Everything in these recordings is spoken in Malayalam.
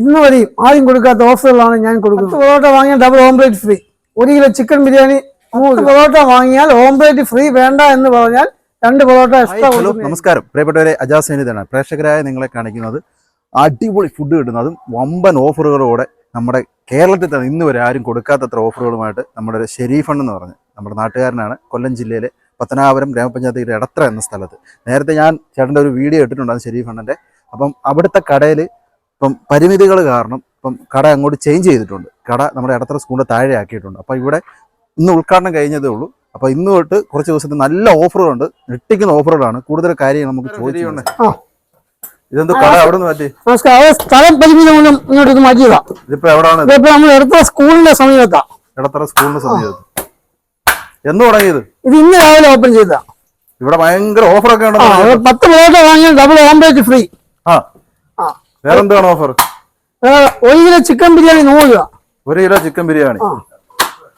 ഇന്ന് വരെയും ആരും കൊടുക്കാത്ത ഓഫറുകളാണ് ഞാൻ കൊടുക്കുന്നത്. പൊറോട്ട വാങ്ങിയാൽ ഡബിൾ ഓംപ്ലേറ്റ് ഫ്രീ ഒരു കിലോ ചിക്കൻ ബിരിയാണി മൂന്ന് പൊറോട്ട വാങ്ങിയാൽ ഓംപ്ലേറ്റ് ഫ്രീ വേണ്ട എന്ന് പറഞ്ഞാൽ രണ്ട് പൊറോട്ട എക്സ്ട്രാ നമസ്കാരം. പ്രിയപ്പെട്ടവരെ അജാസ് സേനിതാണ് പ്രേക്ഷകരായ നിങ്ങളെ കാണിക്കുന്നത് അടിപൊളി ഫുഡ് കിട്ടുന്നതും അതും വമ്പൻ ഓഫറുകളോടെ നമ്മുടെ കേരളത്തിൽ തന്നെ ഇന്ന് വരെ ആരും കൊടുക്കാത്തത്ര ഓഫറുകളുമായിട്ട് നമ്മുടെ ഒരു ഷെരീഫൺ എന്ന് പറഞ്ഞ് നമ്മുടെ നാട്ടുകാരനാണ്. കൊല്ലം ജില്ലയിലെ പത്തനാപുരം ഗ്രാമപഞ്ചായത്തിലെ ഇടത്ര എന്ന സ്ഥലത്ത്. നേരത്തെ ഞാൻ ചേട്ടന്റെ ഒരു വീഡിയോ ഇട്ടിട്ടുണ്ടായിരുന്നു ഷെരീഫണ്ണന്റെ. അപ്പം അവിടുത്തെ കടയിൽ ഇപ്പം പരിമിതികൾ കാരണം ഇപ്പം കട അങ്ങോട്ട് ചേഞ്ച് ചെയ്തിട്ടുണ്ട്. കട നമ്മുടെ ഇടത്തറ സ്കൂളിന്റെ താഴെ ആക്കിയിട്ടുണ്ട് അപ്പോൾ ഇവിടെ ഇന്ന് ഉദ്ഘാടനം കഴിഞ്ഞതേ ഉള്ളൂ. അപ്പോൾ ഇന്ന് തൊട്ട് കുറച്ച് ദിവസത്തെ നല്ല ഓഫറുകളുണ്ട്. ഞെട്ടിക്കുന്ന ഓഫറുകളാണ്. കൂടുതൽ കാര്യങ്ങൾ നമുക്ക് ചോദിച്ചു ആ. ഇതെന്തോ കട അവിടെ നിന്ന് പറ്റി നമസ്കാരം. സ്ഥലം പരിമിതി മൂലം ഇങ്ങോട്ട് മാറ്റിയതാ. ഇതിപ്പോ? ഇതിപ്പോ നമ്മൾ സ്കൂളിന്റെ സമീപത്താ. സ്കൂളിന്റെ സമീപത്ത്. എന്ന് തുടങ്ങിയത്? ഇത് ഇന്ന് രാവിലെ ഓപ്പൺ ചെയ്തതാ. ഇവിടെ ഭയങ്കര ഓഫറൊക്കെ ഉണ്ടോ പത്ത് പൊറോട്ട വാങ്ങിയാൽ ഡബിൾ ഓംപ്ലേറ്റ് ഫ്രീ ആ. ആ വേറെന്താണ് ഓഫർ ഒരു കിലോ ചിക്കൻ ബിരിയാണി നൂറ് രൂപ. ഒരു കിലോ ചിക്കൻ ബിരിയാണി.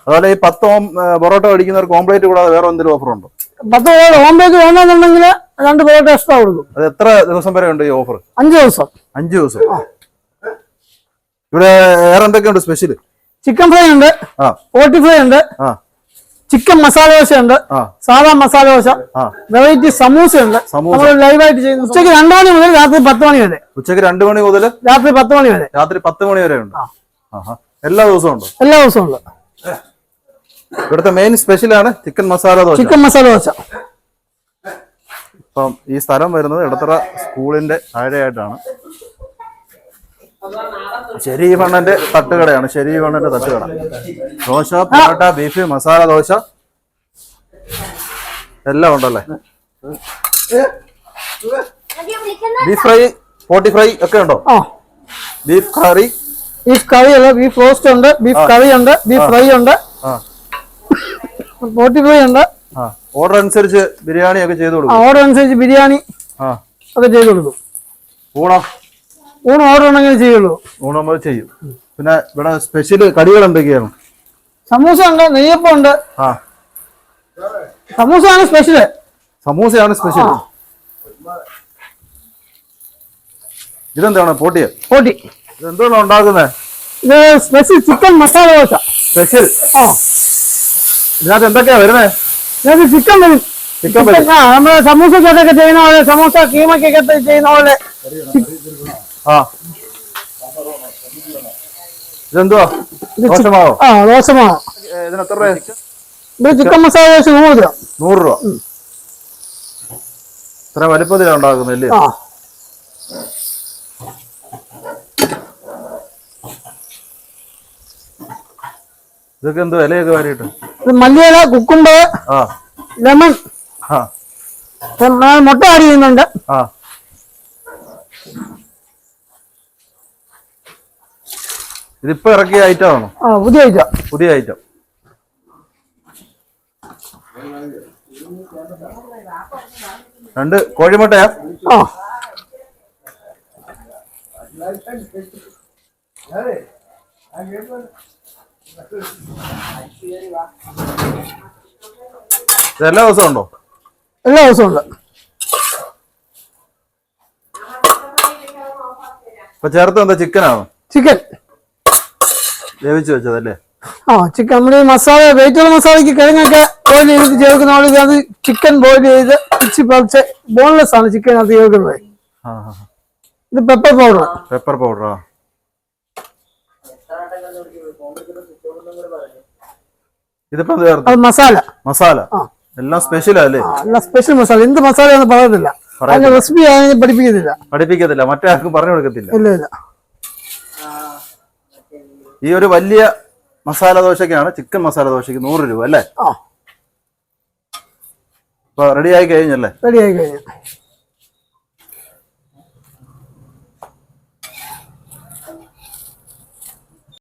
അതുപോലെ ഈ പത്ത് ഓം- പൊറോട്ട മേടിക്കുന്നവർക്ക് ഓംപ്ലേറ്റ് കൂടാതെ വേറെ എന്തെങ്കിലും ഓഫർ ഉണ്ടോ? പത്ത് ഓംപ്ലേറ്റ് വേണമെന്നുണ്ടെങ്കിൽ രണ്ട് പൊറോട്ട എക്സ്ട്രാ കൊടുക്കും. അത് എത്ര ദിവസം വരെ ഉണ്ട് ഈ ഓഫർ അഞ്ച് ദിവസം. അഞ്ച് ദിവസം. ഇവിടെ വേറെ എന്തൊക്കെയുണ്ട് സ്പെഷ്യൽ ചിക്കൻ ഫ്രൈ ഉണ്ട്. ഫ്രൈ ഉണ്ട്. ചിക്കൻ മസാല ദോശ ഉണ്ട് സാധാ മസാല ദോശ വെറൈറ്റി സമൂസ. ഉണ്ട്. നമ്മൾ ലൈവായിട്ട് ചെയ്യുന്നു ഉച്ചയ്ക്ക് രണ്ടു മണി മുതൽ രാത്രി പത്ത് മണി വരെ. ഉച്ചയ്ക്ക് രണ്ടു മണി മുതൽ രാത്രി പത്ത് മണി വരെ. രാത്രി പത്ത് മണി വരെ ഉണ്ട്. എല്ലാ ദിവസവും ഉണ്ട്? എല്ലാ ദിവസവും ഉണ്ട്. ഇവിടുത്തെ മെയിൻ സ്പെഷ്യൽ ആണ് ചിക്കൻ മസാല ദോശ. ചിക്കൻ മസാല ദോശ. ഇപ്പം ഈ സ്ഥലം വരുന്നത് ഇടത്തറ സ്കൂളിന്റെ താഴെയായിട്ടാണ്. ശരീഫണ്ണന്റെ തട്ടുകടയാണ് ശരീഫണ്ണന്റെ തട്ടുകട ദോശ പൊറോട്ട ബീഫ് മസാല ദോശ. എല്ലാം ഉണ്ടല്ലേ? ബീഫ് ഫ്രൈ പോട്ടി ഫ്രൈ ഒക്കെ ഉണ്ടോ? ബീഫ് കറി ബീഫ് കറി അല്ല ബീഫ് റോസ്റ്റ് ഉണ്ട് ബീഫ് കറി ഉണ്ട് ബീഫ് ഫ്രൈ ഉണ്ട്. പോട്ടി ഫ്രൈ ഉണ്ട്. ഓർഡർ അനുസരിച്ച് ബിരിയാണി ഒക്കെ ചെയ്തു കൊടുക്കും. ഓർഡർ അനുസരിച്ച് ബിരിയാണി ഒക്കെ ചെയ്തു കൊടുക്കും. ഊണം? ഊണ് ഓർഡർ ഉണ്ടെങ്കിൽ ചെയ്യുള്ളൂ. ഊണ് നമ്മൾ ചെയ്യും. പിന്നെ ഇവിടെ സ്പെഷ്യൽ കടികൾ എന്തൊക്കെയാണ്? സമൂസ ഉണ്ട് നെയ്യപ്പം ഉണ്ട്. ആ. സമൂസ ആണ് സ്പെഷ്യൽ സമൂസയാണ് സ്പെഷ്യൽ ഇതെന്താണ് പോട്ടിയ പോട്ടി ഇതെന്താണ് ഉണ്ടാക്കുന്നത്? ഇത് special chicken masala dosa. Special ആ. ഇതിനകത്ത് എന്തൊക്കെയാ വരുന്നത് ഇതിനകത്ത് ചിക്കൻ വരും. ചിക്കൻ വരും. ആ നമ്മൾ സമൂസക്കൊക്കെ ചെയ്യുന്ന പോലെ സമൂസ കീമക്കൊക്കെ ചെയ്യുന്ന പോലെ. ആ. ഇതെന്തുവാ? ദോശമാവോ? ആ ദോശമാവോ ഇതിന് എത്ര രൂപ ഇത് ചിക്കൻ മസാല ദോശ നൂറ് രൂപ. നൂറ് രൂപ? ഇത്ര വലിപ്പത്തിലാണ് ഉണ്ടാക്കുന്നില്ലേ ആ. ഇതൊക്കെ എന്ത് വിലയൊക്കെ വാരിയിട്ട്? മല്ലിയില ലെമൺ. മുട്ട ആഡ് ചെയ്യുന്നുണ്ട്. ആ. ഇതിപ്പോ ഇറക്കിയ ഐറ്റം ആണോ? ആ പുതിയ ഐറ്റം പുതിയ ഐറ്റം രണ്ട് കോഴിമുട്ടയാ ആ. എല്ലാ ദിവസവും ഉണ്ടോ? എല്ലാ ദിവസവും ഉണ്ട്. ഇപ്പൊ ചേർത്ത് എന്താ ചിക്കനാണോ ചിക്കൻ വേവിച്ച് വെച്ചതല്ലേ? ആ ചിക്കൻ നമ്മൾ മസാല വെജിറ്റബിൾ മസാലയ്ക്ക് കിഴങ്ങൊക്കെ ബോയിൽ ചെയ്ത് ചേർക്കുന്ന ആളുകൾ അത് ചിക്കൻ ബോയിൽ ചെയ്ത് ഇച്ചി പറിച്ച് ബോൺലെസ് ആണ് ചിക്കൻ അത് ചേർക്കുന്നത് ഇത് പെപ്പർ പൗഡർ പെപ്പർ പൗഡറാ ഇതിപ്പോ മസാല. മസാല. എല്ലാം സ്പെഷ്യലാ അല്ലേ? ആ സ്പെഷ്യൽ മസാല. എന്ത് മസാലയാണെന്ന് പറയത്തില്ല. അതിന്റെ റെസിപ്പി ആണെങ്കിൽ പഠിപ്പിക്കുന്നില്ല പഠിപ്പിക്കത്തില്ല. മറ്റേ ആർക്കും പറഞ്ഞു കൊടുക്കത്തില്ല. ഇല്ല ഇല്ല. ഈ ഒരു വലിയ മസാല ദോശക്കാണ് ചിക്കൻ മസാല ദോശക്ക് നൂറ് രൂപ അല്ലേ? റെഡി ആയി കഴിഞ്ഞല്ലേ? റെഡി ആയി കഴിഞ്ഞു.